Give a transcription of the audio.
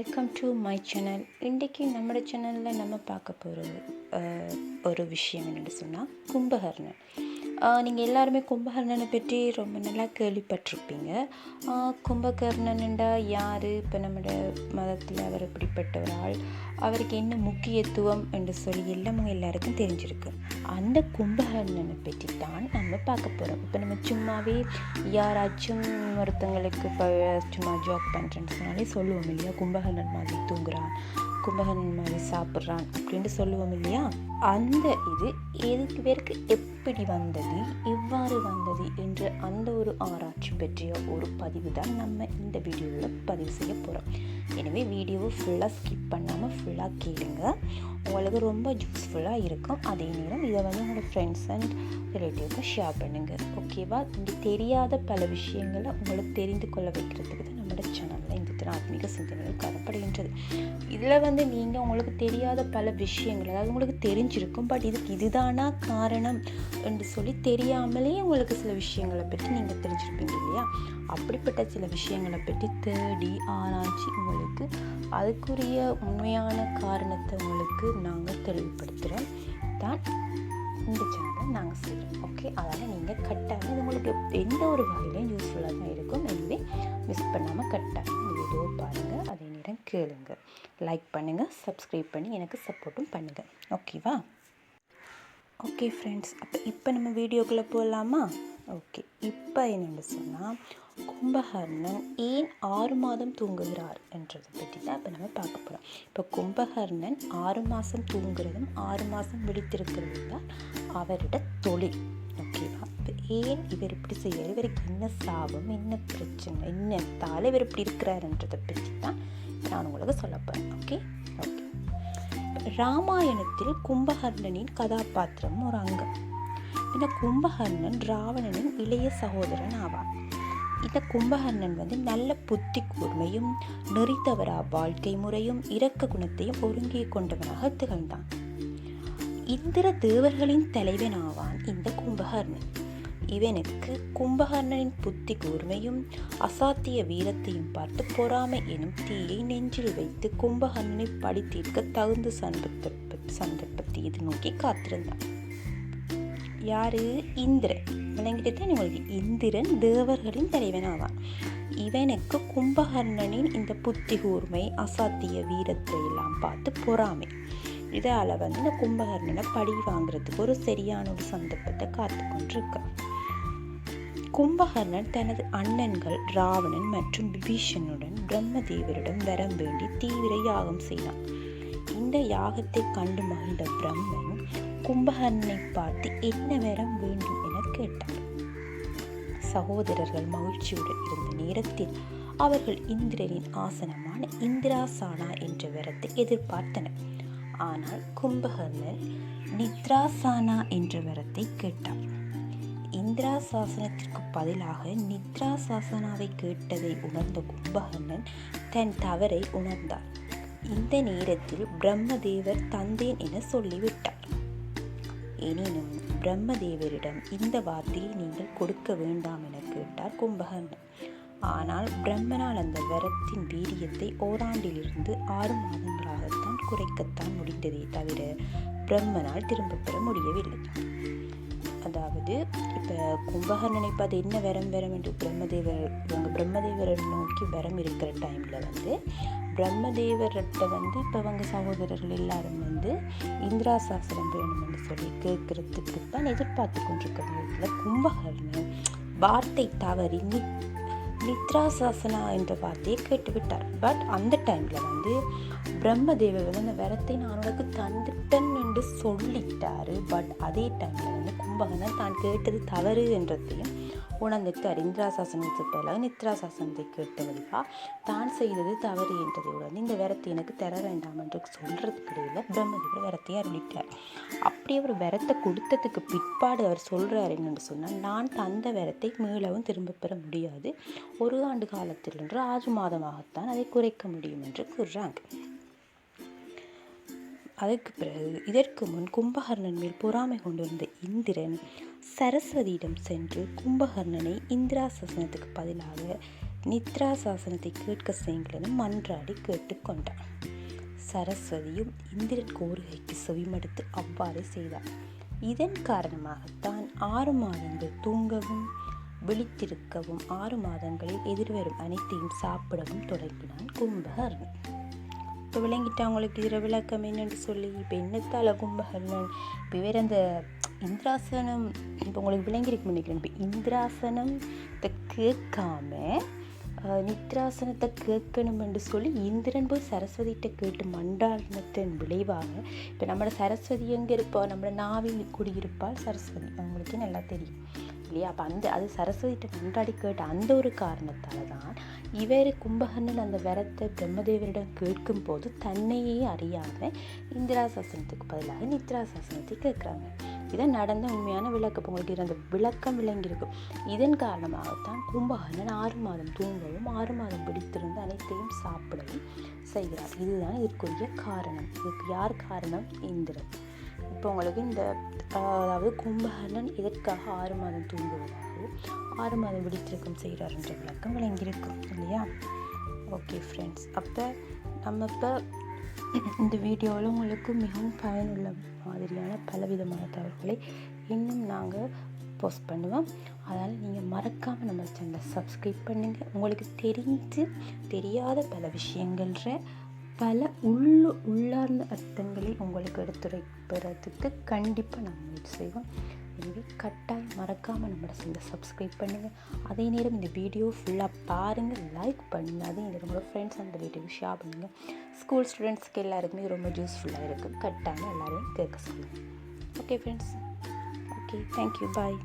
Welcome to my channel இன்றைக்கி நம்மளோட சேனலில் நம்ம பார்க்க போகிற ஒரு விஷயம் என்னென்னு சொன்னால் கும்பகர்ணன். நீங்கள் எல்லாருமே கும்பகர்ணனை பற்றி ரொம்ப நல்லா கேள்விப்பட்டிருப்பீங்க. ஆஹ் கும்பகர்ணன்டா யார்? இப்போ நம்மளோட மதத்தில் அவர் இப்படிப்பட்ட ஒரு ஆள். அவருக்கு என்ன முக்கியத்துவம் என்று சொல்லி எல்லாமும் எல்லாருக்கும் தெரிஞ்சிருக்கு. அந்த கும்பகர்ணனை பற்றி தான் நம்ம பார்க்க போகிறோம் இப்போ நம்ம சும்மாவே யாராச்சும் ஒருத்தங்களுக்கு இப்போ சும்மா ஜாக் பண்ணுறேன்னு சொன்னாலே சொல்லுவோம் இல்லையா? கும்பகர்ணன் மாதிரி தூங்குறான் கும்பகர்ணன் மாதிரி சாப்பிட்றான் அப்படின்ட்டு சொல்லுவோம் இல்லையா? அந்த இது எதுக்கு பேருக்கு எப்படி வந்தது எவ்வாறு வந்தது என்ற அந்த ஒரு ஆராய்ச்சி பற்றிய ஒரு பதிவு தான் நம்ம இந்த வீடியோவில் பதிவு செய்ய போகிறோம் எனவே வீடியோவை ஃபுல்லாக ஸ்கிப் பண்ணாமல் ஃபுல்லாக கேளுங்க. உங்களுக்கு ரொம்ப யூஸ்ஃபுல்லாக இருக்கும். அதே நேரம் இதை வந்து உங்களோட ஃப்ரெண்ட்ஸ் அண்ட் ரிலேட்டிவ்க்கு ஷேர் பண்ணுங்கள் ஓகேவா இங்கே தெரியாத பல விஷயங்களை உங்களுக்கு தெரிந்து கொள்ள வைக்கிறதுக்கு தான் நம்மளோட சேனலில் இந்த ஆத்மீக சிந்தனைகள் காணப்படுகின்றது இதில் வந்து நீங்கள் உங்களுக்கு தெரியாத பல விஷயங்கள் அதாவது உங்களுக்கு தெரிஞ்சிருக்கும் பட் இதுக்கு இதுதானா காரணம் என்று சொல்லி தெரியாமலே உங்களுக்கு சில விஷயங்களை பற்றி நீங்கள் தெரிஞ்சிருப்பீங்க இல்லையா? அப்படிப்பட்ட சில விஷயங்களை பற்றி தேடி ஆராய்ச்சி உங்களுக்கு அதுக்குரிய உண்மையான காரணத்தை உங்களுக்கு நாங்கள் தெளிவுபடுத்துகிறோம் தான் இந்த சேனலை நாங்கள் செய்கிறோம் ஓகே அதனால் நீங்கள் கட்டாயம் உங்களுக்கு எந்த ஒரு வகையிலையும் யூஸ்ஃபுல்லாக தான் இருக்கும். எனவே மிஸ் பண்ணாமல் கட்டாயம். வீடியோ பாருங்கள் அதே நேரம் கேளுங்க. லைக் பண்ணுங்கள் சப்ஸ்கிரைப் பண்ணி எனக்கு சப்போர்ட்டும் பண்ணுங்கள் ஓகேவா ஓகே ஃப்ரெண்ட்ஸ் அப்போ இப்போ நம்ம வீடியோக்குள்ளே போகலாமா ஓகே இப்போ என்னென்னு சொன்னால் கும்பகர்ணன் ஏன் ஆறு மாதம் தூங்குகிறார் என்றதை பற்றி தான் இப்போ நம்ம பார்க்க போகிறோம் இப்போ கும்பகர்ணன் ஆறு மாதம் தூங்குறதும் ஆறு மாதம் விழித்திருக்கிறதும் தான் அவரோட தொழில். ஓகேவா ஏன் இவர் இப்படி செய்யறது இவருக்கு என்ன சாபம்? என்ன பிரச்சனை? என்னத்தால் இவர் இப்படி இருக்கிறாருன்றதை பற்றி தான் நான் உங்களுக்கு சொல்ல போகிறேன் ஓகே ஓகே ராமாயணத்தில் கும்பகர்ணனின் கதாபாத்திரம் ஒரு அங்கம். இந்த கும்பகர்ணன் ராவணனின் இளைய சகோதரன் ஆவான். இந்த கும்பகர்ணன் வந்து நல்ல புத்தி கூர்மையும் நெறித்தவரா வாழ்க்கை முறையும் இரக்க குணத்தையும் ஒருங்கே கொண்டவனாக திகழ்ந்தான். இந்திர தேவர்களின் தலைவன் ஆவான் இந்த கும்பகர்ணன் இவனுக்கு கும்பகர்ணனின் புத்தி கூர்மையும் அசாத்திய வீரத்தையும் பார்த்து பொறாமை எனும் தீயை நெஞ்சில் வைத்து கும்பகர்ணனை படி தீர்க்க தகுந்த சந்தர்ப்ப சந்தர்ப்பத்தை இது நோக்கி காத்திருந்தான். யாரு? இந்திரன். விளங்கிட்டு உங்களுக்கு. இந்திரன் தேவர்களின் தலைவனாவான். இவனுக்கு கும்பகர்ணனின் இந்த புத்தி கூர்மை அசாத்திய வீரத்தை எல்லாம் பார்த்து பொறாமை. இதால் வந்து இந்த கும்பகர்ணனை பழி வாங்குறதுக்கு ஒரு சரியான ஒரு சந்தர்ப்பத்தை காத்து கொண்டிருக்கான். கும்பகர்ணன் தனது அண்ணன்கள் ராவணன் மற்றும் விபீஷனுடன் பிரம்மதேவரிடம் வரம் வேண்டி தீவிர யாகம் செய்தான். இந்த யாகத்தை கண்டு மகிழ்ந்த பிரம்மன் கும்பகர்ணனை பார்த்து என்ன வரம் வேண்டும் என கேட்டார் சகோதரர்கள் மகிழ்ச்சியுடன் இருந்த நேரத்தில் அவர்கள் இந்திரனின் ஆசனமான இந்திராசானா என்ற வரத்தை எதிர்பார்த்தனர். ஆனால் கும்பகர்ணன் நித்ராசானா என்ற வரத்தை கேட்டார் இந்திரா சாசனத்திற்கு பதிலாக நித்ரா சாசனாவை கேட்டதை உணர்ந்த கும்பகர்ணன் தன் தவறை உணர்ந்தார். இந்த நேரத்தில் பிரம்மதேவர் தந்தேன் என சொல்லிவிட்டார். எனினும் பிரம்மதேவரிடம் இந்த வார்த்தையை நீங்கள் கொடுக்க வேண்டாம் என கேட்டார் கும்பகர்ணன். ஆனால் பிரம்மனால் அந்த வரத்தின் வீரியத்தை ஓராண்டிலிருந்து ஆறு மாதங்களாகத்தான் குறைக்கத்தான் முடிந்ததே தவிர பிரம்மனால் திரும்ப பெற முடியவில்லை. அதாவது இப்போ கும்பகர் நினைப்பது என்ன வரம் வரம் என்று பிரம்மதேவர் இவங்க பிரம்மதேவரை நோக்கி வரம் இருக்கிற டைமில் வந்து பிரம்மதேவர்கிட்ட வந்து இப்போ அவங்க சகோதரர்கள் எல்லாரும் வந்து இந்திரா சாஸ்திரம் வேணும்னு சொல்லி கேட்குறதுக்கு தான் எதிர்பார்த்து கொண்டிருக்கிற நேரத்தில் கும்பகர்ணன் வார்த்தை தவறி நித்ராசாசனா நித்ரா சாசனா என்ற வார்த்தையை கேட்டுவிட்டார். பட் அந்த டைமில் வந்து பிரம்மதேவர் வந்து அந்த வரத்தை நான் உனக்கு தந்துட்டேன் என்று சொல்லிட்டாரு. பட் அதே டைமில் வந்து கும்பகனை தான் கேட்டது தவறு என்றதையும் உணர்ந்துட்டார் இந்திரா சாசனத்துக்கு நித்ராசாசனத்தை நித்ரா சாசனத்தை தான் செய்தது தவறு என்றதை உணர்ந்து இந்த விரத்தை எனக்கு தர வேண்டாம் என்று சொல்கிறதுக்கு இடையில் பிரம்மதேவர் விரத்தை அருளிட்டார் அப்படி அவர் விரத்தை கொடுத்ததுக்கு பிற்பாடு அவர் சொல்கிறார் என்னென்னு சொன்னால் நான் தந்த விரத்தை மீளவும் திரும்ப பெற முடியாது. ஒரு ஆண்டு காலத்தில் என்று ஆறு மாதமாகத்தான் அதை குறைக்க முடியும் என்று கூறுறாங்க. அதற்கு பிறகு இதற்கு முன் கும்பகர்ணன் மேல் பொறாமை கொண்டிருந்த இந்திரன் சரஸ்வதியிடம் சென்று கும்பகர்ணனை இந்திரா சாசனத்துக்கு பதிலாக நித்ரா சாசனத்தை கேட்க செய்யுங்களென மன்றாடி கேட்டுக்கொண்டான் சரஸ்வதியும் இந்திரன் கோருகைக்கு செவிமடுத்து அவ்வாறு செய்தார். இதன் காரணமாகத்தான் ஆறு மாதங்கள் தூங்கவும் விழித்திருக்கவும் ஆறு மாதங்களில் எதிர்வரும் அனைத்தையும் சாப்பிடவும் தொடங்கினான் கும்பகர்ணன். இப்போ விளங்கிட்டவங்களுக்கு இதில் விளக்கம் என்னென்னு சொல்லி இப்போ என்னத்தால் கும்பகர்ணன் இப்போ வேறு அந்த இந்திராசனம் இப்போ உங்களுக்கு விளங்கியிருக்கு நினைக்கிறேன். இப்போ இந்திராசனத்தை கேட்காம நித்ராசனத்தை கேட்கணும் என்று சொல்லி இந்திரன் போய் சரஸ்வதிகிட்ட கேட்டு மண்டாடினத்தின் விளைவாக இப்போ நம்மளோட சரஸ்வதி எங்கே இருப்போம் நம்மளோட நாவில் குடியிருப்பால் சரஸ்வதி. அவங்களுக்கு நல்லா தெரியும் இல்லையா? அப்போ அந்த அது சரஸ்வதிகிட்ட மன்றாடி கேட்ட அந்த ஒரு காரணத்தால் தான் இவர் கும்பகர்ணன் அந்த வரத்தை பிரம்மதேவரிடம் கேட்கும் போது தன்னையே அறியாமல் இந்திராசாசனத்துக்கு பதிலாக நித்ராசாசனத்தை கேட்குறாங்க. இதான் நடந்த உண்மையான விளக்கம் உங்களுக்கு இருந்த விளக்கம் விளங்கியிருக்கும் இதன் காரணமாகத்தான் கும்பகர்ணன் ஆறு மாதம் தூங்கவும் ஆறு மாதம் பிடித்திருந்து அனைத்தையும் சாப்பிடவும் செய்கிறார். இதுதான் இதற்குரிய காரணம். இதுக்கு யார் காரணம்? இந்திரன். இப்போ உங்களுக்கு இந்த அதாவது கும்பகர்ணன் இதற்காக ஆறு மாதம் தூங்குவதாகவும் ஆறு மாதம் விழித்திருக்கும் செய்கிறார் என்ற விளக்கம் விளங்கியிருக்கும் இல்லையா? ஓகே ஃப்ரெண்ட்ஸ் அப்போ நம்ம இப்போ இந்த வீடியோவில் உங்களுக்கு மிகவும் பயனுள்ள மாதிரியான பலவிதமான தகவல்களை இன்னும் நாங்கள் போஸ்ட் பண்ணுவோம். அதனால் நீங்கள் மறக்காமல் நம்ம சேனலை சப்ஸ்கிரைப் பண்ணுங்கள் உங்களுக்கு தெரிஞ்சு தெரியாத பல விஷயங்கள்ற பல உள்ளு உள்ளார்ந்த அர்த்தங்களை உங்களுக்கு எடுத்துரைப்பதுக்கு கண்டிப்பாக நாங்கள் முயற்சி செய்வோம். எனவே கட்டாயம் மறக்காமல் நம்மளோட சேர்ந்து சப்ஸ்கிரைப் பண்ணுங்கள் அதே நேரம் இந்த வீடியோ ஃபுல்லாக பாருங்கள் லைக் பண்ணுங்கள் அதே நேரம் உங்களோட ஃப்ரெண்ட்ஸ் அண்ட் ரிலேட்டிவ் ஷேர் பண்ணுங்கள் ஸ்கூல் ஸ்டூடெண்ட்ஸ்க்கு எல்லாருக்குமே ரொம்ப யூஸ்ஃபுல்லாக இருக்குது கட்டாயம் எல்லாரையும் கேட்க சொல்லுங்கள் okay friends okay thank you bye